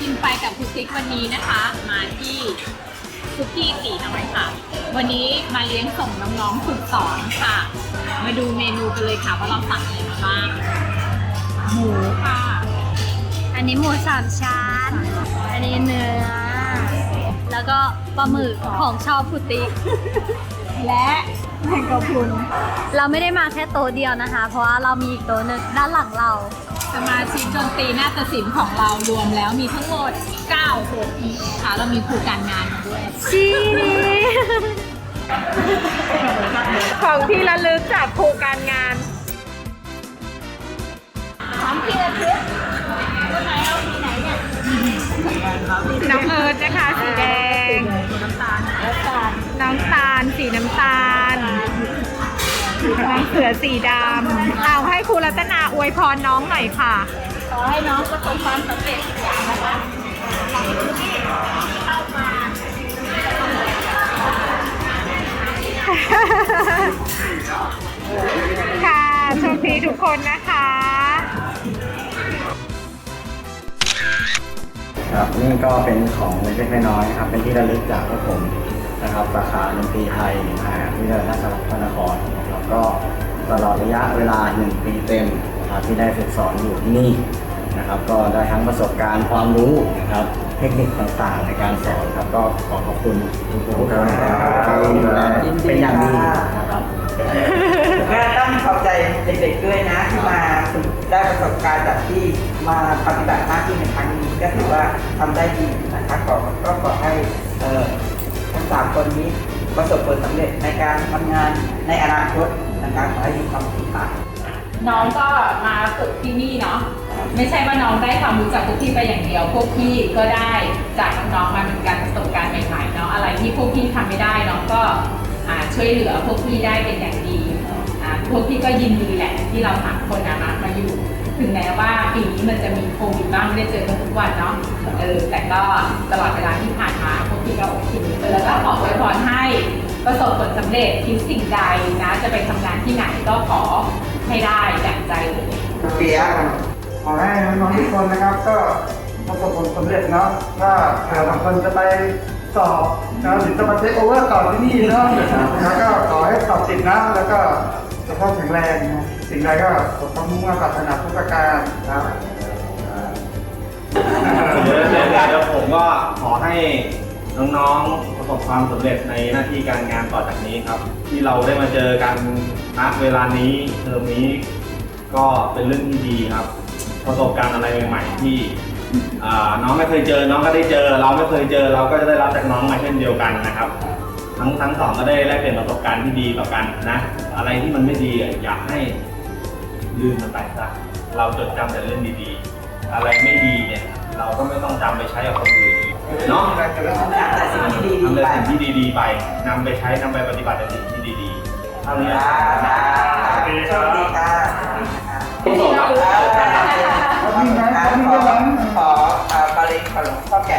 กินไปกับคุณติ๊กวันนี้นะคะ มาที่คุกกี้สีน้อยค่ะ วันนี้มาเลี้ยงส่งน้องๆฝึกสอนค่ะ มาดูเมนูกันเลยค่ะว่าเราสั่งอะไรมาบ้างหมูค่ะ อันนี้หมูสามชั้น อันนี้เนื้อ แล้วก็ปลาหมึกของชอบพุติ และแมงกะพรุนเราไม่ได้มาแค่โต๊ะเดียวนะคะ เพราะว่าเรามีอีกโต๊ะหนึงด้านหลังเรา สมาชิกดนตรีนาฏศิลป์ของเรารวมแล้วมีทั้งหมด 9 คนค่ะเรามีครูการงานมาด้วย ชีนี้ของที่ระลึกจากครูการงานพร้อมที่ระลึกคนไหนเอาสีไหนเนี่ยน้องเอิร์ธนะคะ น้ำตาล สีน้ำตาล น้องเสือสีดำเอาให้ครูรัตนาอวยพรน้องหน่อยค่ะ ขอให้น้องประสบความสำเร็จทุกอย่างนะคะค่ะโชคดีทุกคนนะคะครับนี่ก็เป็นของเล็กๆน้อยๆครับเป็นที่ระลึกจากพวกผม นะครับสาขาดนตรีไทยมหาวิทยาลัยราชภัฏพระนครนะครับก็ตลอดระยะเวลา 1 ปีเต็มนะครับที่ได้ฝึกสอนอยู่ที่นี่นะครับ ก็ได้ทั้งประสบการณ์ความรู้นะครับ เทคนิคต่างๆในการสอนครับก็ขอขอบคุณทุกท่านนะครับที่ดูแลเป็นอย่างดีนะครับก็ต้องขอบใจเด็กๆด้วยนะที่มาได้ประสบการณ์จากที่มาปฏิบัติหน้าที่ในครั้งนี้ก็ถือว่าทำได้ดีนะครับขอก็ขอให้ สามคนนี้ประสบผลสำเร็จในการทำงานในอนาคตนะครับขอให้มีความสุขค่ะน้องก็มาฝึกที่นี่เนาะไม่ใช่ว่าน้องได้ความรู้จากพวกพี่ไปอย่างเดียว พวกพี่ก็ได้จากน้องๆมาเป็นการประสบการณ์ใหม่ๆเนาะอะไรที่พวกพี่ทำไม่ได้น้องก็ช่วยเหลือพวกพี่ได้เป็นอย่างดี พวกพี่ก็ยินดีแหละที่เราสามคนนะมามาอยู่ ถึงแม้ว่าปีนี้มันจะมีโควิดบ้างไม่ได้เจอกันทุกวันเนาะเออแต่ก็ตลอดเวลาที่ผ่านมาพวกพี่ก็โอเคแล้วก็ขออวยพรให้ประสบผลสำเร็จคิดสิ่งใดนะ จะไปทำงานที่ไหนก็ขอให้ได้ดั่งใจเลยเปียขอให้น้องๆทุกคนนะครับก็ประสบผลสำเร็จเนาะถ้าเผื่อบางคนจะไปสอบนะหรือจะมาเทคโอเวอร์ต่อที่นี่เนาะแล้วก็ขอให้สอบติดนะแล้วก็ สุขภาพแข็งแรงนะสิ่งใดก็สมความมุ่งมั่นปรารถนาทุกประการครับเดี๋ยวเดี๋ยวเดี๋ยวผมก็ขอให้น้องๆประสบความสำเร็จในหน้าที่การงานต่อจากนี้ครับ ที่เราได้มาเจอกันณเวลานี้เทอมนี้ก็เป็นเรื่องที่ดีครับ ประสบการณ์อะไรใหม่ๆที่น้องไม่เคยเจอ น้องก็ได้เจอ เราไม่เคยเจอ เราก็จะได้รับจากน้องมาเช่นเดียวกันนะครับ ทั้งทั้งสองก็ได้แลกเปลี่ยนประสบการณ์ที่ดีต่อกันนะ อะไรที่มันไม่ดีอะอยากให้ลืมมันไปซะเราจดจำแต่เรื่องดีๆ อะไรไม่ดีเนี่ยเราก็ไม่ต้องจำไปใช้กับคนอื่นเนาะแต่สิ่งที่ดีทำๆแต่ไปสิ่งที่ดีๆไปนำไปใช้นำไปปฏิบัติแต่สิ่งที่ดีๆเท่านี้คนะรับโชคดีค่ะผู้ชมครับแล้วมีไหมขแล้วมีอไหมขอเอ่อบาลีขอหลวงพ่อแก่